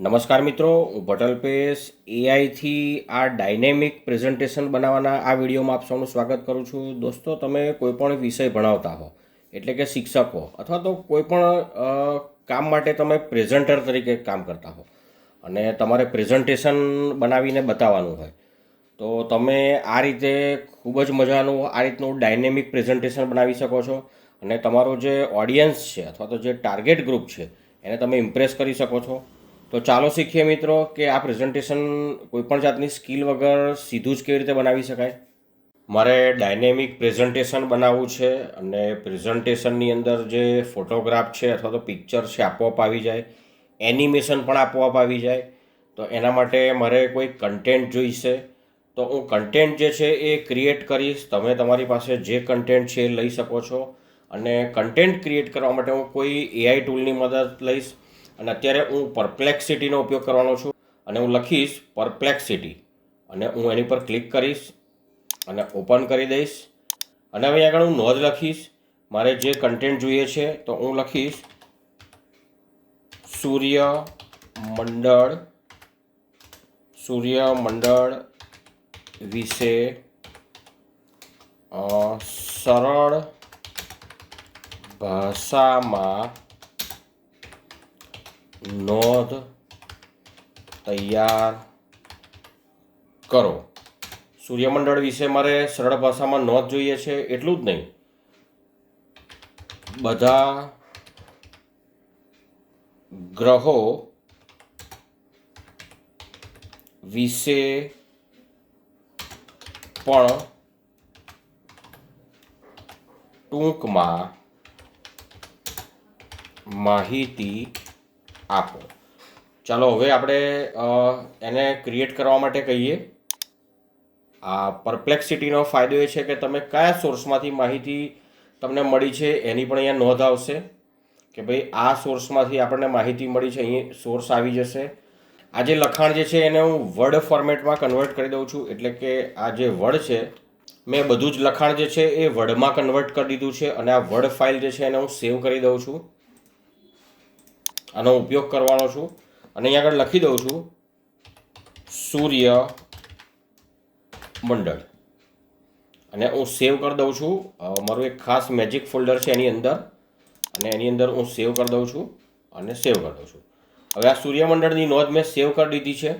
નમસ્કાર મિત્રો, હું ભટલ પેશ. એઆઈથી આ ડાયનેમિક પ્રેઝન્ટેશન બનાવવાના આ વિડીયોમાં આપ સૌનું સ્વાગત કરું છું. દોસ્તો, તમે કોઈપણ વિષય ભણાવતા હો, એટલે કે શિક્ષક હો અથવા તો કોઈ પણ કામ માટે તમે પ્રેઝન્ટર તરીકે કામ કરતા હો અને તમારે પ્રેઝન્ટેશન બનાવીને બતાવવાનું હોય, તો તમે આ રીતે ખૂબ જ મજાનું, આ રીતનું ડાયનેમિક પ્રેઝન્ટેશન બનાવી શકો છો અને તમારો જે ઓડિયન્સ છે, અથવા તો જે ટાર્ગેટ ગ્રુપ છે, એને તમે ઇમ્પ્રેસ કરી શકો છો. તો ચાલો શીખીએ મિત્રો કે આ પ્રેઝન્ટેશન કોઈપણ જાતની સ્કિલ વગર સીધું જ કેવી રીતે બનાવી શકાય. મારે ડાયનેમિક પ્રેઝન્ટેશન બનાવવું છે અને પ્રેઝન્ટેશનની અંદર જે ફોટોગ્રાફ છે અથવા તો પિક્ચર છે આપોઆપ આવી જાય એનિમેશન પણ આપોઆપ આવી જાય. તો એના માટે મારે કોઈ કન્ટેન્ટ જોઈશે. તો હું કન્ટેન્ટ જે છે એ ક્રિએટ કરીશ. તમે તમારી પાસે જે કન્ટેન્ટ છે એ લઈ શકો છો. અને કન્ટેન્ટ ક્રિએટ કરવા માટે હું કોઈ એઆઈ ટૂલની મદદ લઈશ. અને અત્યારે હું પરપ્લેક્સિટીનો ઉપયોગ કરવાનો છું અને હું લખીશ પરપ્લેક્સિટી અને હું એની પર ક્લિક કરીશ અને ઓપન કરી દઈશ. અને હવે આગળ હું નોંધ લખીશ. મારે જે કન્ટેન્ટ જોઈએ છે તો હું લખીશ સૂર્ય મંડળ સૂર્ય મંડળ વિશે સરળ ભાષામાં નોંધ તૈયાર કરો. સૂર્યમંડળ વિશે મારે સરળ ભાષામાં નોંધ જોઈએ છે, એટલું જ નહીં. બધા ગ્રહો વિશે પણ ટૂંકમાં માહિતી આપો. ચાલો, હવે આપણે એને ક્રિએટ કરવા માટે કહીએ. આ પરપ્લેક્સિટીનો ફાયદો એ છે કે તમે કયા સોર્સમાંથી માહિતી તમને મળી છે એની પણ અહીંયા નોંધ આવશે કે ભાઈ આ સોર્સમાંથી આપણને માહિતી મળી છે અહીં સોર્સ આવી જશે. આ જે લખાણ જે છે એને હું વર્ડ ફોર્મેટમાં કન્વર્ટ કરી દઉં છું, એટલે કે આ જે વર્ડ છે, મેં બધું જ લખાણ જે છે એ વર્ડમાં કન્વર્ટ કરી દીધું છે અને આ વર્ડ ફાઇલ જે છે એને હું સેવ કરી દઉં છું. આનો ઉપયોગ કરવાનો છું. અને અહીંયા આગળ લખી દઉં છું. સૂર્ય મંડળ. અને હું સેવ કરી દઉં છું. મારું એક ખાસ મેજિક ફોલ્ડર છે એની અંદર. અને એની અંદર હું સેવ કરી દઉં છું અને સેવ કરી દઉં છું. હવે આ સૂર્યમંડળની નોંધ મેં સેવ કરી દીધી છે.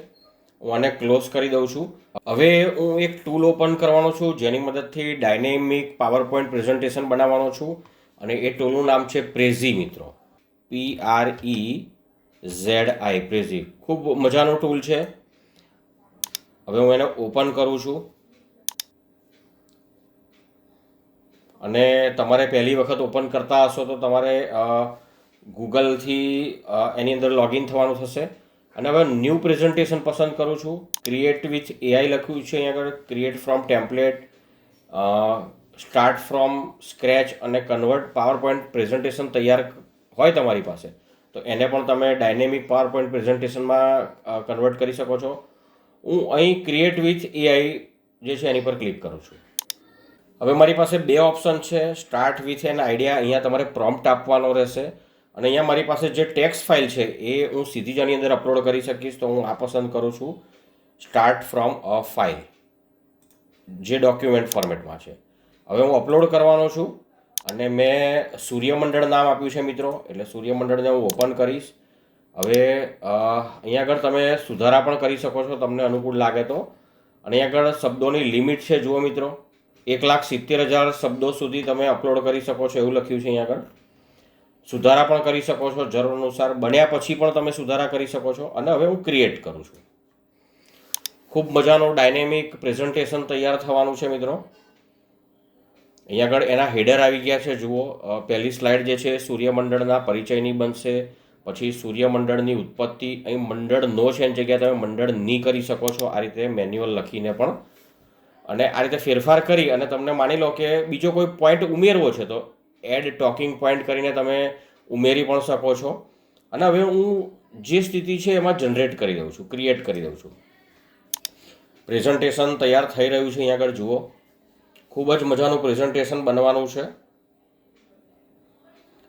હું આને ક્લોઝ કરી દઉં છું. હવે હું એક ટૂલ ઓપન કરવાનો છું, જેની મદદથી ડાયનેમિક પાવર પોઈન્ટ પ્રેઝન્ટેશન બનાવવાનો છું. અને એ ટૂલનું નામ છે પ્રેઝી મિત્રો. પી આર ઈ ઝેડ આઈ પ્રેઝી ખૂબ મજાનો ટૂલ છે. હવે હું એને ઓપન કરું છું. અને તમારે પહેલી વખત ઓપન કરતા હશો તો તમારે ગૂગલથી એની અંદર લોગિન થવાનું થશે. અને હવે ન્યૂ પ્રેઝન્ટેશન પસંદ કરું છું. ક્રિએટ વિથ એઆઈ લખ્યું છે અહીંયા આગળ. Create from template start from scratch અને કન્વર્ટ પાવર પોઈન્ટ પ્રેઝન્ટેશન તૈયાર હોય તમારી પાસે. તો એને પણ તમે ડાયનેમિક પાવર પોઈન્ટ પ્રેઝન્ટેશનમાં કન્વર્ટ કરી શકો છો. હું અહીં ક્રિએટ વિથ એઆઈ જે છે એની પર ક્લિક કરું છું. હવે મારી પાસે બે ઓપ્શન છે. સ્ટાર્ટ વિથ એન આઈડિયા અહીંયા તમારે પ્રોમ્પ્ટ આપવાનો રહેશે. અને અહીંયા મારી પાસે જે ટેક્સ ફાઇલ છે, એ હું સીધી જ આની અંદર અપલોડ કરી શકીશ. તો હું આ પસંદ કરું છું. સ્ટાર્ટ ફ્રોમ અ ફાઇલ જે ડોક્યુમેન્ટ ફોર્મેટમાં છે. હવે હું અપલોડ કરવાનો છું. અને મેં સૂર્યમંડળ નામ આપ્યું છે મિત્રો, એટલે સૂર્યમંડળને હું ઓપન કરીશ. હવે અહીંયા આગળ તમે સુધારા પણ કરી શકો છો, તમને અનુકૂળ લાગે તો. અને અહીંયા આગળ શબ્દોની લિમિટ છે, જુઓ મિત્રો. એક લાખ સિત્તેર હજાર શબ્દો સુધી તમે અપલોડ કરી શકો છો, એવું લખ્યું છે અહીંયા આગળ. સુધારા પણ કરી શકો છો, જરૂર અનુસાર. બન્યા પછી પણ તમે સુધારા કરી શકો છો. અને હવે હું ક્રિએટ કરું છું. ખૂબ મજાનું ડાયનેમિક પ્રેઝન્ટેશન તૈયાર થવાનું છે, મિત્રો. અહીંયા આગળ એના હેડર આવી ગયા છે, જુઓ. પહેલી સ્લાઇડ જે છે, સૂર્યમંડળના પરિચયની બનશે. પછી સૂર્યમંડળની ઉત્પત્તિ, અહીં મંડળ નો છે એની જગ્યાએ તમે મંડળની કરી શકો છો. આ રીતે મેન્યુઅલ લખીને પણ. અને આ રીતે ફેરફાર કરી અને તમને માની લો કે બીજો કોઈ પોઈન્ટ ઉમેરવો છે, તો એડ ટોકિંગ પોઈન્ટ કરીને તમે ઉમેરી પણ શકો છો. અને હવે હું જે સ્થિતિ છે એમાં જનરેટ કરી દઉં છું ક્રિએટ કરી દઉં છું. પ્રેઝન્ટેશન તૈયાર થઈ રહ્યું છે અહીંયા આગળ, જુઓ. ખૂબ જ મજાનું પ્રેઝન્ટેશન બનવાનું છે.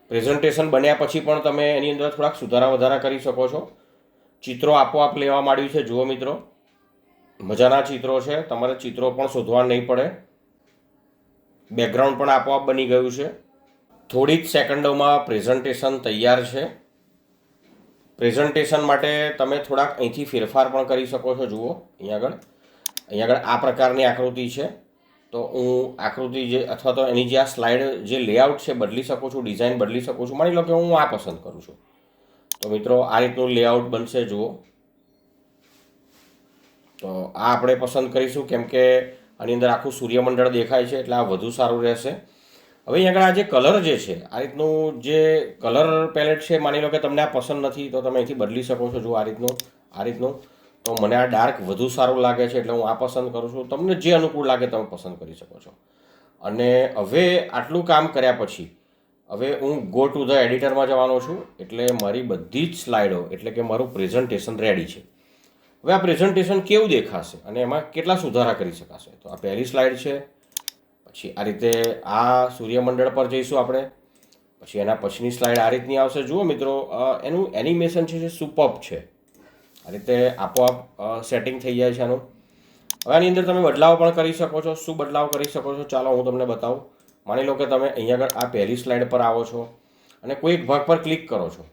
પ્રેઝન્ટેશન બન્યા પછી પણ તમે એની અંદર થોડાક સુધારા વધારા કરી શકો છો. ચિત્રો આપોઆપ લેવા માંડ્યું છે, જુઓ મિત્રો. મજાના ચિત્રો છે, તમારે ચિત્રો પણ શોધવા નહીં પડે. બેકગ્રાઉન્ડ પણ આપોઆપ બની ગયું છે. થોડી જ સેકન્ડોમાં પ્રેઝન્ટેશન તૈયાર છે. પ્રેઝન્ટેશન માટે તમે થોડાક અહીંથી ફેરફાર પણ કરી શકો છો, જુઓ. અહીંયા આગળ. અહીંયા આગળ આ પ્રકારની આકૃતિ છે. તો હું આકૃતિ જે અથવા તો એની જે આ સ્લાઇડ જે લેઆઉટ છે બદલી શકું છું ડિઝાઇન બદલી શકું છું, માની લો કે હું આ પસંદ કરું છું. તો મિત્રો, આ રીતનું લેઆઉટ બનશે, જુઓ. તો આ આપણે પસંદ કરીશું, કેમ કે આની અંદર આખું સૂર્યમંડળ દેખાય છે, એટલે આ વધુ સારું રહેશે. હવે અહીં આગળ આ જે કલર જે છે, આ રીતનું જે કલર પેલેટ છે, માની લો કે તમને આ પસંદ નથી, તો તમે અહીંથી બદલી શકો છો જો આ રીતનું આ રીતનું. તો મને આ ડાર્ક વધુ સારું લાગે છે એટલે હું આ પસંદ કરું છું. તમને જે અનુકૂળ લાગે તમે પસંદ કરી શકો છો. અને હવે આટલું કામ કર્યા પછી, હવે હું ગો ટુ ધ એડિટરમાં જવાનો છું. એટલે મારી બધી જ સ્લાઇડો, એટલે કે મારું પ્રેઝન્ટેશન રેડી છે. હવે આ પ્રેઝન્ટેશન કેવું દેખાશે અને એમાં કેટલા સુધારા કરી શકાશે? તો આ પહેલી સ્લાઇડ છે. પછી આ રીતે આ સૂર્યમંડળ પર જઈશું આપણે. પછી એના પછીની સ્લાઇડ આ રીતની આવશે. જુઓ મિત્રો એનું એનિમેશન છે જે સુપઅપ છે. આ રીતે આપોઆપ સેટિંગ થઈ જાય છે આનું. હવે આની અંદર તમે બદલાવ પણ કરી શકો છો. શું બદલાવ કરી શકો છો ચાલો હું તમને બતાવું. માની લો કે તમે અહીંયા આગળ આ પહેલી સ્લાઇડ પર આવો છો અને કોઈ એક ભાગ પર ક્લિક કરો છો.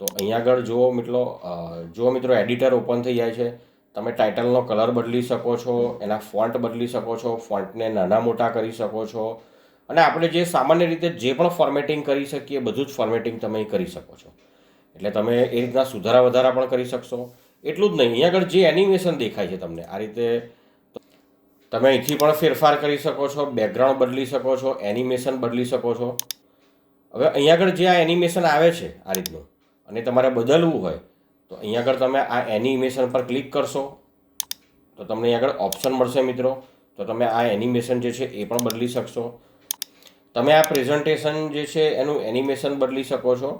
તો અહીંયા આગળ જુઓ મિત્રો જુઓ મિત્રો એડિટર ઓપન થઈ જાય છે. તમે ટાઇટલનો કલર બદલી શકો છો, એના ફોન્ટ બદલી શકો છો ફોન્ટને નાના મોટા કરી શકો છો. અને આપણે જે સામાન્ય રીતે જે પણ ફોર્મેટિંગ કરી શકીએ, બધું જ ફોર્મેટિંગ તમે કરી શકો છો. એટલે તમે એ રીતના સુધારા વધારા પણ કરી શકશો. એટલું જ નહીં અહીંયા આગળ જે એનિમેશન દેખાય છે તમને, આ રીતે તમે અહીંથી પણ ફેરફાર કરી શકો છો બેકગ્રાઉન્ડ બદલી શકો છો એનિમેશન બદલી શકો છો. હવે અહીંયા આગળ જે આ એનિમેશન આવે છે, આ રીતનું, અને તમારે બદલવું હોય, તો અહીંયા આગળ તમે આ એનિમેશન પર ક્લિક કરશો. તો તમને અહીંયા આગળ ઓપ્શન મળશે મિત્રો, તો તમે આ એનિમેશન જે છે એ પણ બદલી શકશો. તમે આ પ્રેઝન્ટેશન જે છે એનું એનિમેશન બદલી શકો છો.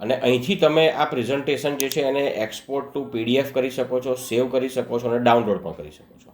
અને અહીંથી તમે આ પ્રેઝન્ટેશન જે છે એને એક્સપોર્ટ ટુ પીડીએફ કરી શકો છો સેવ કરી શકો છો અને ડાઉનલોડ પણ કરી શકો છો.